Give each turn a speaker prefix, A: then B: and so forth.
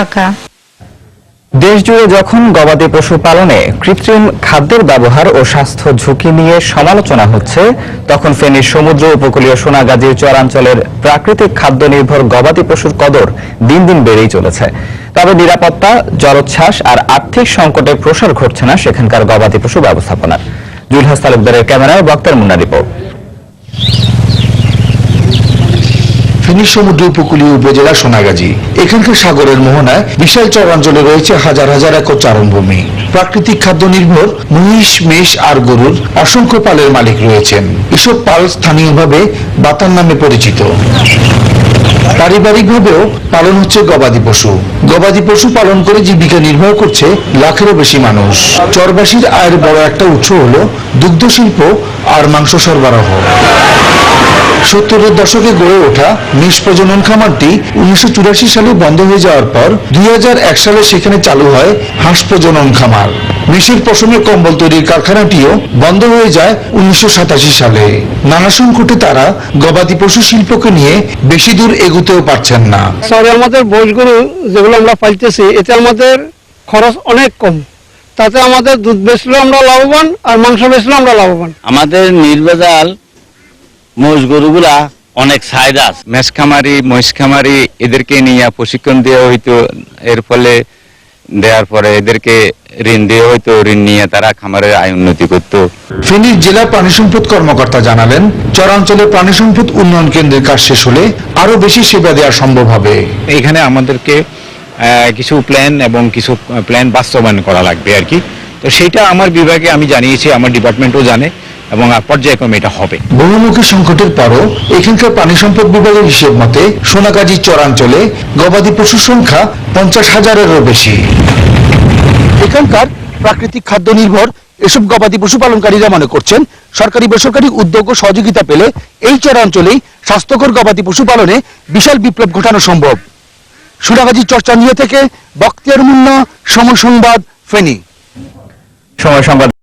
A: ঢাকা।
B: দেশজুড়ে যখন গবাদি পশু পালনে কৃত্রিম খাদ্যের ব্যবহার ও স্বাস্থ্য ঝুঁকি নিয়ে সমালোচনা হচ্ছে, তখন ফেনীর সমুদ্র উপকূলীয় সোনাগাজীর চরাঞ্চলের প্রাকৃতিক খাদ্য নির্ভর গবাদি পশুর কদর দিন দিন বেড়েই চলেছে। তবে নিরাপত্তা, জলোচ্ছ্বাস আর আর্থিক সংকটের প্রসার ঘটছে না সেখানকার গবাদি পশু ব্যবস্থাপনার। জুলহাস তালুকদারের ক্যামেরায় বক্তার মুন্না রিপোর্ট।
C: ফেনী সমুদ্র উপকূলীয় উপজেলা সোনাগাজী। এখানকার সাগরের মোহনায় বিশাল চরাঞ্চলে রয়েছে হাজার হাজার একর চারণভূমি। প্রাকৃতিক খাদ্য নির্ভর, মহিষ, মেষ আর গরুর অসংখ্য পালের মালিক রয়েছেন। এসব পাল স্থানীয়ভাবে বাতার নামে পরিচিত। পারিবারিকভাবেও পালন হচ্ছে গবাদি পশু। গবাদি পশু পালন করে জীবিকা নির্বাহ করছে লাখেরও বেশি মানুষ। চরবাসীর আয়ের বড় একটা উৎস হল দুগ্ধ শিল্প আর মাংস সরবরাহ। সত্তরের দশকে গড়ে ওঠা মেষ প্রজনন খামারটি উনিশশো চুরাশি সালে বন্ধ হয়ে যাওয়ার পর দুই হাজার এক সালে সেখানে চালু হয় হাঁস প্রজনন খামার। মেষের পশমে কম্বল তৈরির কারখানাটিও বন্ধ হয়ে যায় উনিশশো সাতাশি সালে। নানা সংকটে তারা গবাদি পশু শিল্পকে নিয়ে বেশি দূর এগুতেও পারছেন না।
D: শহরে আমাদের বয়স গরু যেগুলো আমরা পাইতেছি এতে আমাদের খরচ অনেক কম। তাতে আমাদের দুধ বেচলেও আমরা লাভবান আর মাংস বেচলেও আমরা লাভবান।
E: আমাদের নির্ভেজাল মোষ গরুগুলা অনেক সাইজ আছে।
F: মেষ খামারি মহিষ খামারি এদেরকে নিয়ে প্রশিক্ষণ দেওয়া হইতো। এর ফলে দেওয়ার পরে এদেরকে ঋণ দেওয়া হইতো। ঋণ নিয়ে তারা খামারের আয় উন্নতি করতো।
C: ফেনীর জেলা প্রাণী সম্পদ কর্মকর্তা জানালেন চরাঞ্চলে প্রাণী সম্পদ উন্নয়ন কেন্দ্রের কাজ শেষ হলে আরও বেশি সেবা দেওয়া সম্ভব হবে।
F: এখানে আমাদেরকে আহ, কিছু প্ল্যান এবং কিছু প্ল্যান বাস্তবায়ন করা লাগবে আর কি। তো সেইটা আমার বিভাগে আমি জানিয়েছি আমার ডিপার্টমেন্টও জানে। এবং আর পর্যায়ক্রমে এটা হবে।
C: বহুমুখী সংকটের পরও এখানকার প্রাণী সম্পদ বিভাগের হিসেব মতে সোনাগাজী চরাঞ্চলে গবাদি পশুর সংখ্যা পঞ্চাশ হাজারেরও বেশি।
G: এখানকার প্রাকৃতিক খাদ্য নির্ভর এসব গবাদি পশুপালনকারীরা মনে করছেন সরকারি বেসরকারি উদ্যোগ ও সহযোগিতা পেলে এই চরাঞ্চলেই স্বাস্থ্যকর গবাদি পশুপালনে বিশাল বিপ্লব ঘটানো সম্ভব। সুরাগাজী চর্চা নিয়ে থেকে বক্তিয়ার মুন্না সময় সংবাদ ফেনী।
B: সময় সংবাদ।